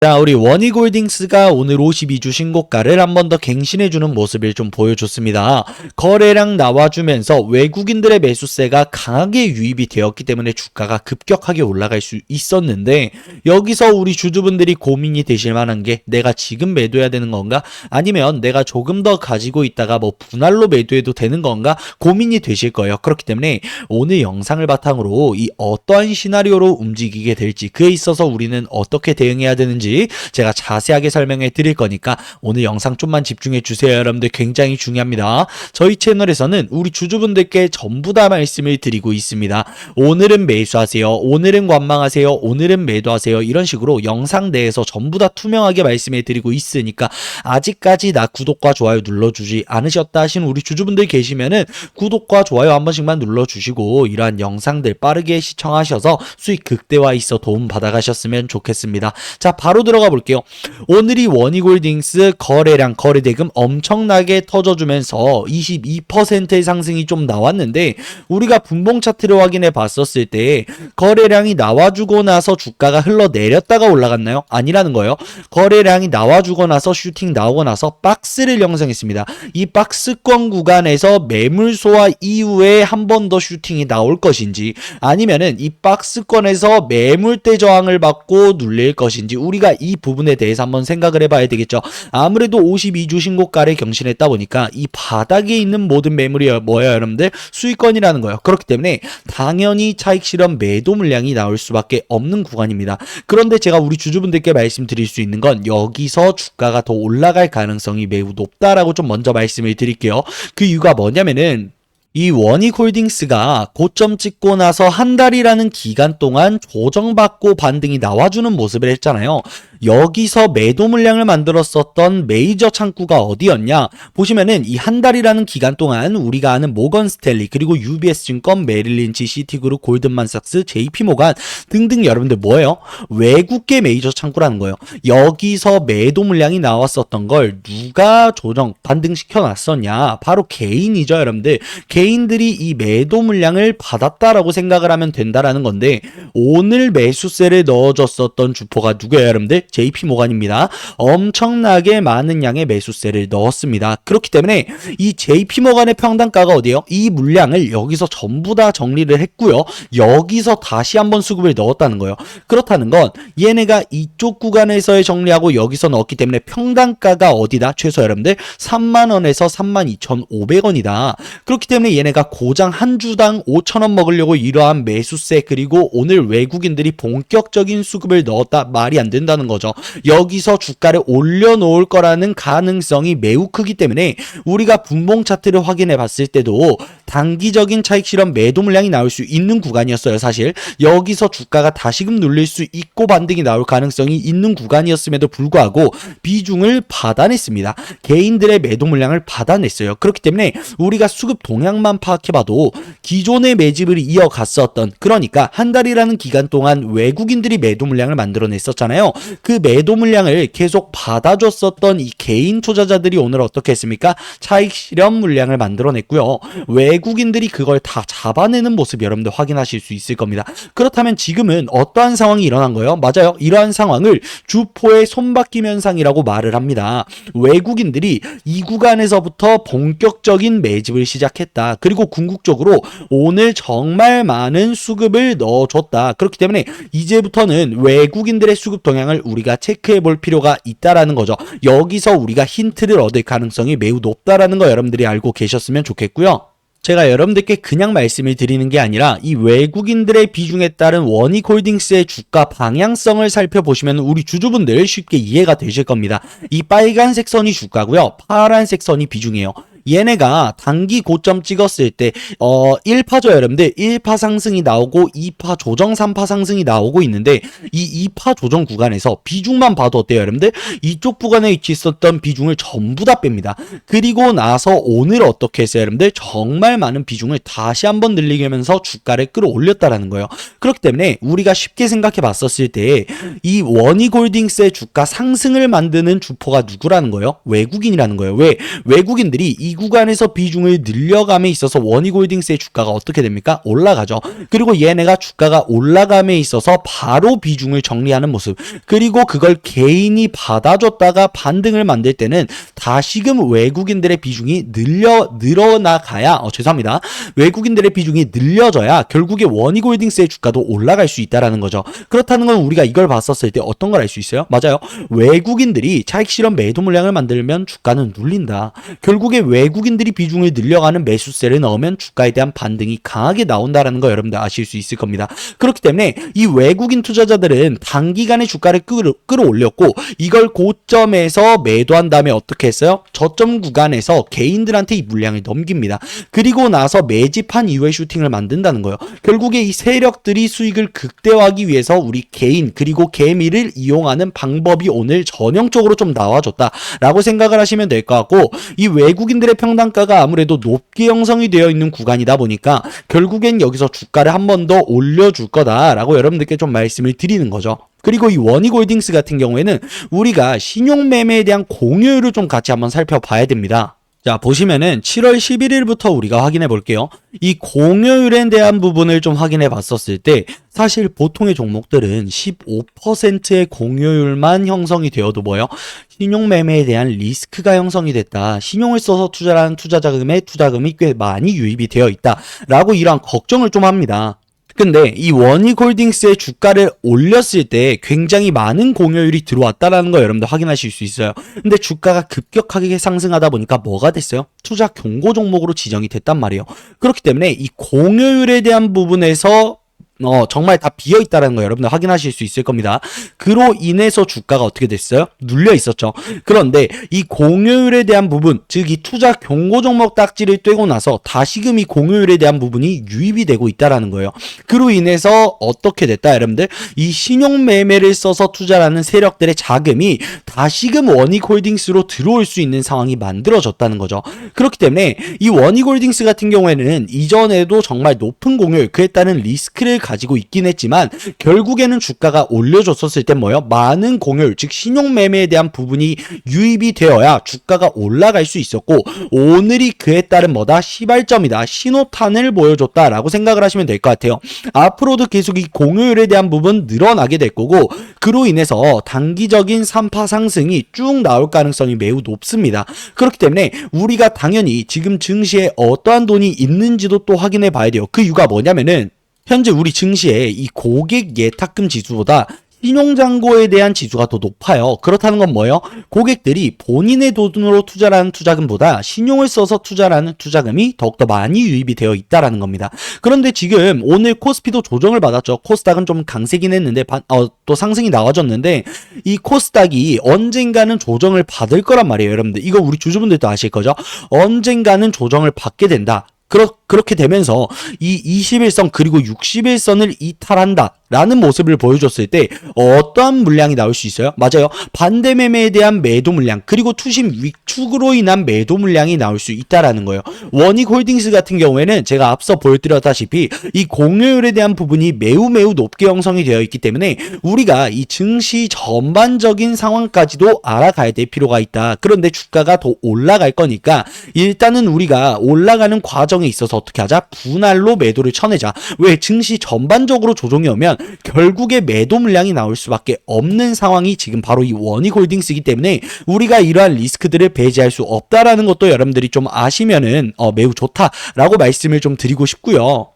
자, 우리 원희골딩스가 오늘 52주 신고가를 한 번 더 갱신해주는 모습을 좀 보여줬습니다. 거래량 나와주면서 외국인들의 매수세가 강하게 유입이 되었기 때문에 주가가 급격하게 올라갈 수 있었는데 여기서 우리 주주분들이 고민이 되실 만한 게 내가 지금 매도해야 되는 건가? 아니면 내가 조금 더 가지고 있다가 뭐 분할로 매도해도 되는 건가? 고민이 되실 거예요. 그렇기 때문에 오늘 영상을 바탕으로 이 어떠한 시나리오로 움직이게 될지 그에 있어서 우리는 어떻게 대응해야 되는지 제가 자세하게 설명해 드릴 거니까 오늘 영상 좀만 집중해 주세요. 여러분들 굉장히 중요합니다. 저희 채널에서는 우리 주주분들께 전부 다 말씀을 드리고 있습니다. 오늘은 매수하세요. 오늘은 관망하세요. 오늘은 매도하세요. 이런 식으로 영상 내에서 전부 다 투명하게 말씀해 드리고 있으니까 아직까지 나 구독과 좋아요 눌러주지 않으셨다 하신 우리 주주분들 계시면은 구독과 좋아요 한 번씩만 눌러주시고 이러한 영상들 빠르게 시청하셔서 수익 극대화 있어 도움 받아가셨으면 좋겠습니다. 자 바로 들어가 볼게요. 오늘이 원이골딩스 거래량 거래대금 엄청나게 터져주면서 22%의 상승이 좀 나왔는데 우리가 분봉 차트를 확인해 봤었을 때 거래량이 나와주고 나서 주가가 흘러내렸다가 올라갔나요? 아니라는 거예요. 거래량이 나와주고 나서 슈팅 나오고 나서 박스를 형성했습니다. 이 박스권 구간에서 매물 소화 이후에 한 번 더 슈팅이 나올 것인지 아니면은 이 박스권에서 매물대 저항을 받고 눌릴 것인지 우리가 이 부분에 대해서 한번 생각을 해봐야 되겠죠. 아무래도 52주 신고가를 경신했다 보니까 이 바닥에 있는 모든 매물이 뭐예요, 여러분들? 수익권이라는 거예요. 그렇기 때문에 당연히 차익 실현 매도 물량이 나올 수밖에 없는 구간입니다. 그런데 제가 우리 주주분들께 말씀드릴 수 있는 건 여기서 주가가 더 올라갈 가능성이 매우 높다라고 좀 먼저 말씀을 드릴게요. 그 이유가 뭐냐면은 이 원익 홀딩스가 고점 찍고 나서 한 달이라는 기간 동안 조정받고 반등이 나와주는 모습을 했잖아요. 여기서 매도 물량을 만들었었던 메이저 창구가 어디였냐? 보시면은 이 한 달이라는 기간 동안 우리가 아는 모건 스탠리 그리고 UBS 증권, 메릴린치, 시티그룹, 골든만삭스, JP모간 등등 여러분들 뭐예요? 외국계 메이저 창구라는 거예요. 여기서 매도 물량이 나왔었던 걸 누가 조정 반등시켜 놨었냐? 바로 개인이죠, 여러분들. 개인들이 이 매도 물량을 받았다라고 생각을 하면 된다라는 건데 오늘 매수세를 넣어줬었던 주포가 누구예요, 여러분들? JP 모간입니다. 엄청나게 많은 양의 매수세를 넣었습니다. 그렇기 때문에 이 JP 모간의 평단가가 어디예요? 이 물량을 여기서 전부 다 정리를 했고요. 여기서 다시 한번 수급을 넣었다는 거예요. 그렇다는 건 얘네가 이쪽 구간에서의 정리하고 여기서 넣었기 때문에 평단가가 어디다? 최소 여러분들 3만 원에서 3만 2,500원이다. 그렇기 때문에 얘네가 고장 한 주당 5천 원 먹으려고 이러한 매수세 그리고 오늘 외국인들이 본격적인 수급을 넣었다 말이 안 된다는 거죠. 여기서 주가를 올려놓을 거라는 가능성이 매우 크기 때문에 우리가 분봉 차트를 확인해 봤을 때도 단기적인 차익 실현 매도 물량이 나올 수 있는 구간이었어요. 사실 여기서 주가가 다시금 눌릴 수 있고 반등이 나올 가능성이 있는 구간이었음에도 불구하고 비중을 받아냈습니다. 개인들의 매도 물량을 받아냈어요. 그렇기 때문에 우리가 수급 동향만 파악해봐도 기존의 매집을 이어갔었던 그러니까 한 달이라는 기간 동안 외국인들이 매도 물량을 만들어냈었잖아요. 그 매도 물량을 계속 받아줬었던 이 개인 투자자들이 오늘 어떻게 했습니까? 차익 실현 물량을 만들어냈고요. 외 국인들이 그걸 다 잡아내는 모습 여러분들 확인하실 수 있을 겁니다. 그렇다면 지금은 어떠한 상황이 일어난 거예요? 맞아요. 이러한 상황을 주포의 손바뀜 현상이라고 말을 합니다. 외국인들이 이 구간에서부터 본격적인 매집을 시작했다. 그리고 궁극적으로 오늘 정말 많은 수급을 넣어줬다. 그렇기 때문에 이제부터는 외국인들의 수급 동향을 우리가 체크해 볼 필요가 있다라는 거죠. 여기서 우리가 힌트를 얻을 가능성이 매우 높다라는 거 여러분들이 알고 계셨으면 좋겠고요. 제가 여러분들께 그냥 말씀을 드리는 게 아니라 이 외국인들의 비중에 따른 원익 홀딩스의 주가 방향성을 살펴보시면 우리 주주분들 쉽게 이해가 되실 겁니다. 이 빨간색 선이 주가고요. 파란색 선이 비중이에요. 얘네가 단기 고점 찍었을 때, 어, 1파죠, 여러분들. 1파 상승이 나오고, 2파 조정, 3파 상승이 나오고 있는데, 이 2파 조정 구간에서 비중만 봐도 어때요, 여러분들? 이쪽 구간에 위치했었던 비중을 전부 다 뺍니다. 그리고 나서 오늘 어떻게 했어요, 여러분들? 정말 많은 비중을 다시 한번 늘리게 하면서 주가를 끌어올렸다라는 거예요. 그렇기 때문에 우리가 쉽게 생각해 봤었을 때, 이 원이골딩스의 주가 상승을 만드는 주포가 누구라는 거예요? 외국인이라는 거예요. 왜? 외국인들이 이 구간에서 비중을 늘려감에 있어서 원익홀딩스의 주가가 어떻게 됩니까? 올라가죠. 그리고 얘네가 주가가 올라감에 있어서 바로 비중을 정리하는 모습. 그리고 그걸 개인이 받아줬다가 반등을 만들 때는 다시금 외국인들의 비중이 늘려 늘어나가야 어 죄송합니다. 외국인들의 비중이 늘려져야 결국에 원익홀딩스의 주가도 올라갈 수 있다라는 거죠. 그렇다는 건 우리가 이걸 봤었을 때 어떤 걸 알 수 있어요? 맞아요. 외국인들이 차익 실현 매도 물량을 만들면 주가는 눌린다. 결국에 외 국인들이 비중을 늘려가는 매수세를 넣으면 주가에 대한 반등이 강하게 나온다라는 거 여러분들 아실 수 있을 겁니다. 그렇기 때문에 이 외국인 투자자들은 단기간에 주가를 끌어, 끌어올렸고 이걸 고점에서 매도한 다음에 어떻게 했어요? 저점 구간에서 개인들한테 이 물량을 넘깁니다. 그리고 나서 매집한 이후에 슈팅을 만든다는 거예요. 결국에 이 세력들이 수익을 극대화하기 위해서 우리 개인 그리고 개미를 이용하는 방법이 오늘 전형적으로 좀 나와줬다라고 생각을 하시면 될 것 같고 이 외국인들의 평단가가 아무래도 높게 형성이 되어 있는 구간이다 보니까 결국엔 여기서 주가를 한 번 더 올려줄 거다라고 여러분들께 좀 말씀을 드리는 거죠. 그리고 이 원익홀딩스 같은 경우에는 우리가 신용매매에 대한 공유율을 좀 같이 한번 살펴봐야 됩니다. 자, 보시면은 7월 11일부터 우리가 확인해 볼게요. 이 공여율에 대한 부분을 좀 확인해 봤었을 때 사실 보통의 종목들은 15%의 공여율만 형성이 되어도 뭐요? 신용매매에 대한 리스크가 형성이 됐다. 신용을 써서 투자하는 투자자금의 투자금이 꽤 많이 유입이 되어 있다. 라고 이러한 걱정을 좀 합니다. 근데 이 원익홀딩스의 주가를 올렸을 때 굉장히 많은 공여율이 들어왔다라는 거 여러분들 확인하실 수 있어요. 근데 주가가 급격하게 상승하다 보니까 뭐가 됐어요? 투자 경고 종목으로 지정이 됐단 말이에요. 그렇기 때문에 이 공여율에 대한 부분에서 어, 정말 다 비어 있다라는 거 여러분들 확인하실 수 있을 겁니다. 그로 인해서 주가가 어떻게 됐어요? 눌려 있었죠. 그런데 이 공효율에 대한 부분, 즉 이 투자 경고 종목 딱지를 떼고 나서 다시금 이 공효율에 대한 부분이 유입이 되고 있다라는 거예요. 그로 인해서 어떻게 됐다, 여러분들? 이 신용 매매를 써서 투자하는 세력들의 자금이 다시금 원익 홀딩스로 들어올 수 있는 상황이 만들어졌다는 거죠. 그렇기 때문에 이 원익 홀딩스 같은 경우에는 이전에도 정말 높은 공효율, 그에 따른 리스크를 가지고 있긴 했지만 결국에는 주가가 올려줬었을 때 뭐요? 많은 공효율, 즉 신용 매매에 대한 부분이 유입이 되어야 주가가 올라갈 수 있었고 오늘이 그에 따른 뭐다? 시발점이다. 신호탄을 보여줬다라고 생각을 하시면 될 것 같아요. 앞으로도 계속 이 공효율에 대한 부분 늘어나게 될 거고 그로 인해서 단기적인 3파 상승이 쭉 나올 가능성이 매우 높습니다. 그렇기 때문에 우리가 당연히 지금 증시에 어떠한 돈이 있는지도 또 확인해 봐야 돼요. 그 이유가 뭐냐면은 현재 우리 증시에 이 고객 예탁금 지수보다 신용잔고에 대한 지수가 더 높아요. 그렇다는 건 뭐예요? 고객들이 본인의 돈으로 투자하는 투자금보다 신용을 써서 투자하는 투자금이 더욱더 많이 유입이 되어 있다라는 겁니다. 그런데 지금 오늘 코스피도 조정을 받았죠. 코스닥은 좀 강세긴 했는데 반- 어, 또 상승이 나와줬는데 이 코스닥이 언젠가는 조정을 받을 거란 말이에요, 여러분들. 이거 우리 주주분들도 아실 거죠? 언젠가는 조정을 받게 된다. 그렇, 그렇게 되면서 이 21선 그리고 61선을 이탈한다. 라는 모습을 보여줬을 때 어떠한 물량이 나올 수 있어요? 맞아요. 반대 매매에 대한 매도 물량 그리고 투심 위축으로 인한 매도 물량이 나올 수 있다라는 거예요. 원익 홀딩스 같은 경우에는 제가 앞서 보여드렸다시피 이 공효율에 대한 부분이 매우 매우 높게 형성이 되어 있기 때문에 우리가 이 증시 전반적인 상황까지도 알아가야 될 필요가 있다. 그런데 주가가 더 올라갈 거니까 일단은 우리가 올라가는 과정에 있어서 어떻게 하자? 분할로 매도를 쳐내자. 왜 증시 전반적으로 조정이 오면 결국에 매도 물량이 나올 수밖에 없는 상황이 지금 바로 이 원익홀딩스이기 때문에 우리가 이러한 리스크들을 배제할 수 없다라는 것도 여러분들이 좀 아시면은 어, 매우 좋다라고 말씀을 좀 드리고 싶고요.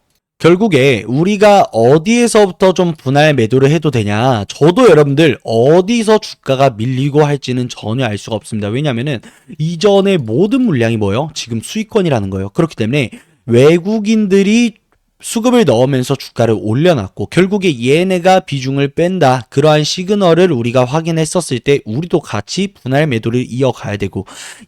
결국에 우리가 어디에서부터 좀 분할 매도를 해도 되냐? 저도 여러분들 어디서 주가가 밀리고 할지는 전혀 알 수가 없습니다. 왜냐면은 이전의 모든 물량이 뭐예요? 지금 수익권이라는 거예요. 그렇기 때문에 외국인들이 수급을 넣으면서 주가를 올려놨고 결국에 얘네가 비중을 뺀다. 그러한 시그널을 우리가 확인했었을 때 우리도 같이 분할 매도를 이어가야 되고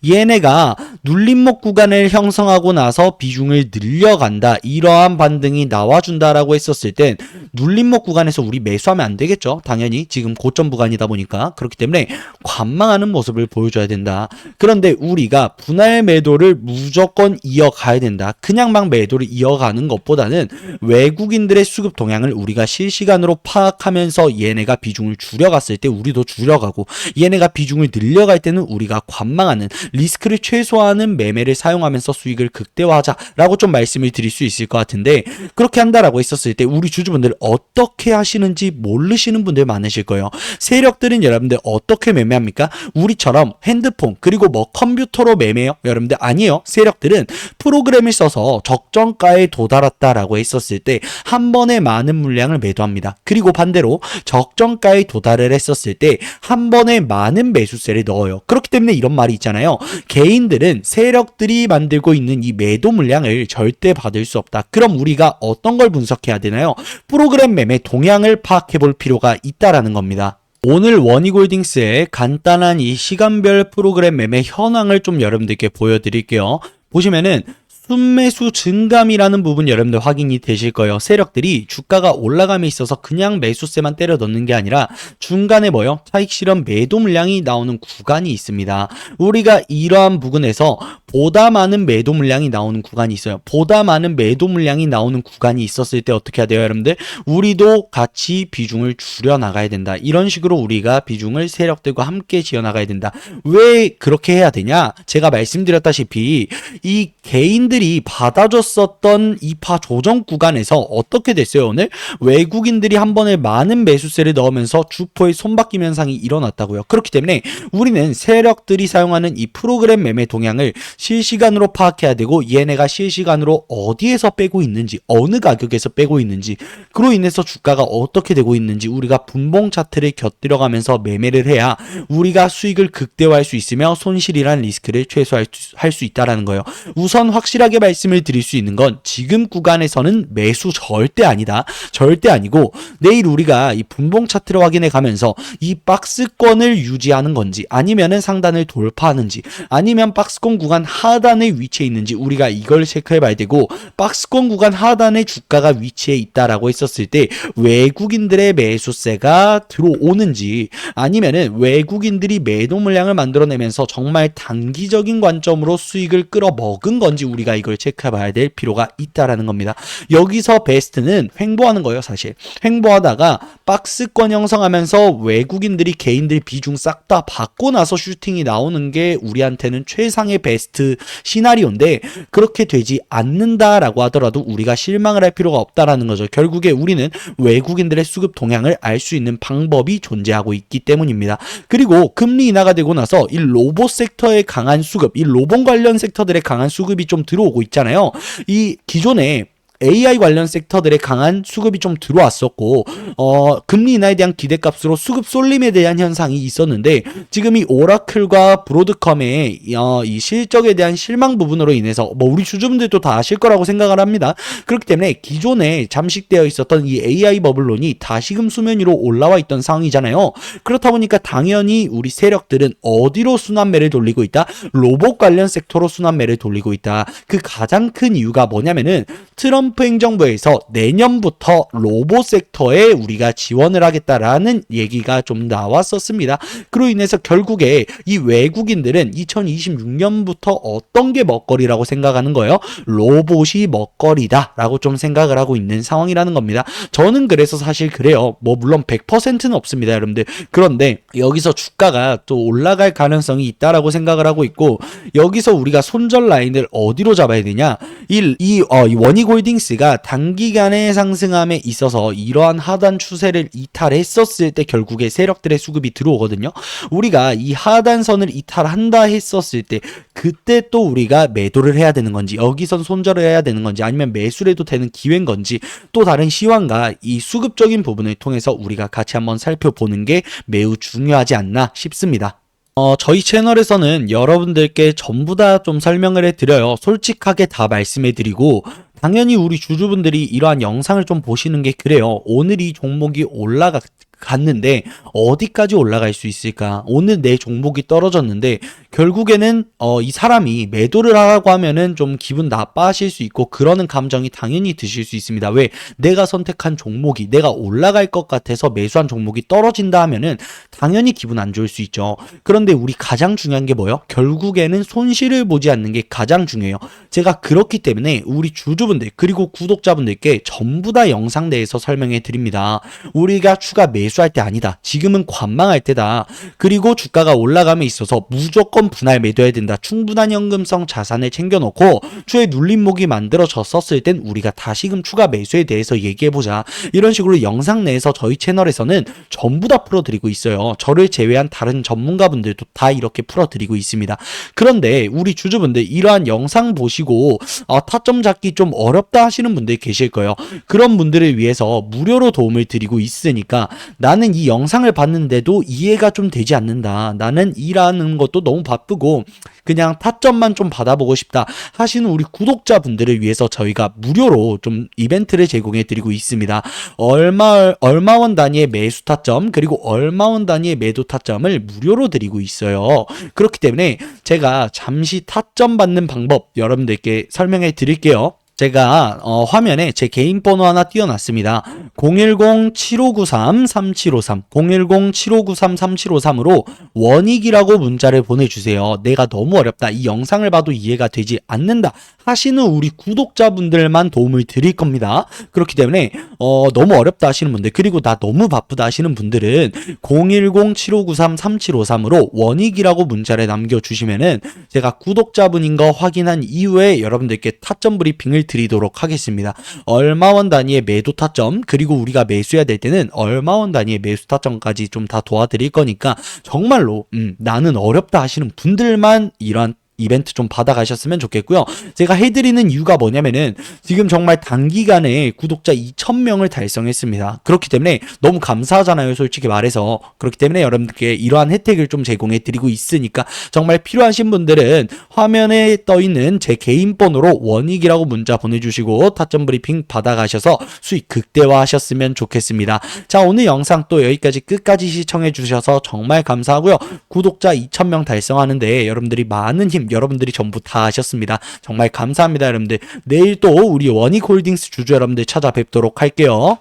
얘네가 눌림목 구간을 형성하고 나서 비중을 늘려간다. 이러한 반등이 나와준다라고 했었을 땐 눌림목 구간에서 우리 매수하면 안 되겠죠? 당연히 지금 고점 구간이다 보니까. 그렇기 때문에 관망하는 모습을 보여줘야 된다. 그런데 우리가 분할 매도를 무조건 이어가야 된다. 그냥 막 매도를 이어가는 것보다는 뭐냐면은 외국인들의 수급 동향을 우리가 실시간으로 파악하면서 얘네가 비중을 줄여갔을 때 우리도 줄여가고 얘네가 비중을 늘려갈 때는 우리가 관망하는 리스크를 최소화하는 매매를 사용하면서 수익을 극대화하자라고 좀 말씀을 드릴 수 있을 것 같은데 그렇게 한다라고 했었을 때 우리 주주분들 어떻게 하시는지 모르시는 분들 많으실 거예요. 세력들은 여러분들 어떻게 매매합니까? 우리처럼 핸드폰 그리고 뭐 컴퓨터로 매매요? 여러분들 아니에요. 세력들은 프로그램을 써서 적정가에 도달했다라고 했었을 때 한 번에 많은 물량을 매도합니다. 그리고 반대로 적정가에 도달을 했었을 때 한 번에 많은 매수세를 넣어요. 그렇기 때문에 이런 말이 있잖아요. 개인들은 세력들이 만들고 있는 이 매도 물량을 절대 받을 수 없다. 그럼 우리가 어떤 걸 분석해야 되나요? 프로그램 매매 동향을 파악해 볼 필요가 있다라는 겁니다. 오늘 원이골딩스의 간단한 이 시간별 프로그램 매매 현황을 좀 여러분들께 보여드릴게요. 보시면은 순매수 증감이라는 부분 여러분들 확인이 되실 거예요. 세력들이 주가가 올라감에 있어서 그냥 매수세만 때려 넣는 게 아니라 중간에 뭐요? 차익 실현 매도 물량이 나오는 구간이 있습니다. 우리가 이러한 부분에서 보다 많은 매도 물량이 나오는 구간이 있어요. 보다 많은 매도 물량이 나오는 구간이 있었을 때 어떻게 해야 돼요, 여러분들? 우리도 같이 비중을 줄여 나가야 된다. 이런 식으로 우리가 비중을 세력들과 함께 지어 나가야 된다. 왜 그렇게 해야 되냐? 제가 말씀드렸다시피 이 개인들 이 받아줬었던 이파 조정 구간에서 어떻게 됐어요, 오늘? 외국인들이 한 번에 많은 매수세를 넣으면서 주포의 손바뀜 현상이 일어났다고요. 그렇기 때문에 우리는 세력들이 사용하는 이 프로그램 매매 동향을 실시간으로 파악해야 되고 얘네가 실시간으로 어디에서 빼고 있는지 어느 가격에서 빼고 있는지 그로 인해서 주가가 어떻게 되고 있는지 우리가 분봉 차트를 곁들여가면서 매매를 해야 우리가 수익을 극대화할 수 있으며 손실이란 리스크를 최소화할 수, 있다라는 거예요. 우선 확실 하게 말씀을 드릴 수 있는 건 지금 구간에서는 매수 절대 아니다. 절대 아니고 내일 우리가 이 분봉 차트를 확인해 가면서 이 박스권을 유지하는 건지 아니면은 상단을 돌파하는지 아니면 박스권 구간 하단에 위치해 있는지 우리가 이걸 체크해 봐야 되고 박스권 구간 하단에 주가가 위치해 있다라고 했었을 때 외국인들의 매수세가 들어오는지 아니면은 외국인들이 매도 물량을 만들어내면서 정말 단기적인 관점으로 수익을 끌어먹은 건지 우리가 이걸 체크해 봐야 될 필요가 있다라는 겁니다. 여기서 베스트는 횡보하는 거예요, 사실. 횡보하다가 박스권 형성하면서 외국인들이 개인들 비중 싹 다 받고 나서 슈팅이 나오는 게 우리한테는 최상의 베스트 시나리오인데 그렇게 되지 않는다라고 하더라도 우리가 실망을 할 필요가 없다라는 거죠. 결국에 우리는 외국인들의 수급 동향을 알 수 있는 방법이 존재하고 있기 때문입니다. 그리고 금리 인하가 되고 나서 이 로봇 섹터의 강한 수급, 이 로봇 관련 섹터들의 강한 수급이 좀 들어 오고 있잖아요. 이 기존에 AI 관련 섹터들의 강한 수급이 좀 들어왔었고 어 금리 인하에 대한 기대값으로 수급 쏠림에 대한 현상이 있었는데 지금 이 오라클과 브로드컴의 어, 이 실적에 대한 실망 부분으로 인해서 뭐 우리 주주분들도 다 아실 거라고 생각을 합니다. 그렇기 때문에 기존에 잠식되어 있었던 이 AI 버블론이 다시금 수면 위로 올라와 있던 상황이잖아요. 그렇다 보니까 당연히 우리 세력들은 어디로 순환매를 돌리고 있다? 로봇 관련 섹터로 순환매를 돌리고 있다. 그 가장 큰 이유가 뭐냐면은 트럼프 행정부에서 내년부터 로봇 섹터에 우리가 지원을 하겠다라는 얘기가 좀 나왔었습니다. 그로 인해서 결국에 이 외국인들은 2026년부터 어떤 게 먹거리라고 생각하는 거예요? 로봇이 먹거리다라고 좀 생각을 하고 있는 상황이라는 겁니다. 저는 그래서 사실 그래요. 뭐 물론 100%는 없습니다, 여러분들. 그런데 여기서 주가가 또 올라갈 가능성이 있다라고 생각을 하고 있고 여기서 우리가 손절 라인을 어디로 잡아야 되냐? 이, 이, 어, 이 원이골딩 스가 단기간의 상승함에 있어서 이러한 하단 추세를 이탈했었을 때 결국에 세력들의 수급이 들어오거든요. 우리가 이 하단선을 이탈한다 했었을 때 그때 또 우리가 매도를 해야 되는 건지 여기선 손절을 해야 되는 건지 아니면 매수를 해도 되는 기회인 건지 또 다른 시황과 이 수급적인 부분을 통해서 우리가 같이 한번 살펴보는 게 매우 중요하지 않나 싶습니다. 어, 저희 채널에서는 여러분들께 전부 다 좀 설명을 해드려요. 솔직하게 다 말씀해드리고, 당연히 우리 주주분들이 이러한 영상을 좀 보시는 게 그래요. 오늘 이 종목이 올라가, 갔는데 어디까지 올라갈 수 있을까? 오늘 내 종목이 떨어졌는데 결국에는 어, 이 사람이 매도를 하라고 하면은 좀 기분 나빠하실 수 있고 그러는 감정이 당연히 드실 수 있습니다. 왜 내가 선택한 종목이 내가 올라갈 것 같아서 매수한 종목이 떨어진다 하면은 당연히 기분 안 좋을 수 있죠. 그런데 우리 가장 중요한 게 뭐예요? 결국에는 손실을 보지 않는 게 가장 중요해요. 제가 그렇기 때문에 우리 주주분들 그리고 구독자분들께 전부 다 영상 내에서 설명해 드립니다. 우리가 추가 매수할 때 아니다. 지금은 관망할 때다. 그리고 주가가 올라감에 있어서 무조건 분할 매도해야 된다. 충분한 현금성 자산을 챙겨놓고 추에 눌림목이 만들어졌었을 땐 우리가 다시금 추가 매수에 대해서 얘기해보자. 이런 식으로 영상 내에서 저희 채널에서는 전부 다 풀어드리고 있어요. 저를 제외한 다른 전문가분들도 다 이렇게 풀어드리고 있습니다. 그런데 우리 주주분들 이러한 영상 보시고 아, 타점 잡기 좀 어렵다 하시는 분들 계실 거예요. 그런 분들을 위해서 무료로 도움을 드리고 있으니까 나는 이 영상을 봤는데도 이해가 좀 되지 않는다. 나는 일하는 것도 너무 바 쁘고 그냥 타점만 좀 받아보고 싶다 하시는 우리 구독자분들을 위해서 저희가 무료로 좀 이벤트를 제공해 드리고 있습니다. 얼마 얼마 원 단위의 매수 타점 그리고 얼마 원 단위의 매도 타점을 무료로 드리고 있어요. 그렇기 때문에 제가 잠시 타점 받는 방법 여러분들께 설명해 드릴게요. 제가 어, 화면에 제 개인 번호 하나 띄워놨습니다. 010-7593-3753 010-7593-3753으로 원익이라고 문자를 보내주세요. 내가 너무 어렵다. 이 영상을 봐도 이해가 되지 않는다. 하시는 우리 구독자분들만 도움을 드릴 겁니다. 그렇기 때문에 어, 너무 어렵다 하시는 분들 그리고 나 너무 바쁘다 하시는 분들은 010-7593-3753으로 원익이라고 문자를 남겨주시면은 제가 구독자분인 거 확인한 이후에 여러분들께 타점 브리핑을 드리도록 하겠습니다. 얼마 원 단위의 매도 타점 그리고 우리가 매수해야 될 때는 얼마 원 단위의 매수 타점까지 좀 다 도와드릴 거니까 정말로 음, 나는 어렵다 하시는 분들만 이러한 이벤트 좀 받아가셨으면 좋겠고요. 제가 해드리는 이유가 뭐냐면은 지금 정말 단기간에 구독자 2,000명을 달성했습니다. 그렇기 때문에 너무 감사하잖아요. 솔직히 말해서. 그렇기 때문에 여러분들께 이러한 혜택을 좀 제공해 드리고 있으니까 정말 필요하신 분들은 화면에 떠 있는 제 개인 번호로 원익이라고 문자 보내주시고 타점 브리핑 받아가셔서 수익 극대화 하셨으면 좋겠습니다. 자, 오늘 영상 또 여기까지 끝까지 시청해 주셔서 정말 감사하고요. 구독자 2,000명 달성하는데 여러분들이 많은 힘 여러분들이 전부 다 하셨습니다. 정말 감사합니다, 여러분들. 내일 또 우리 원익홀딩스 주주 여러분들 찾아뵙도록 할게요.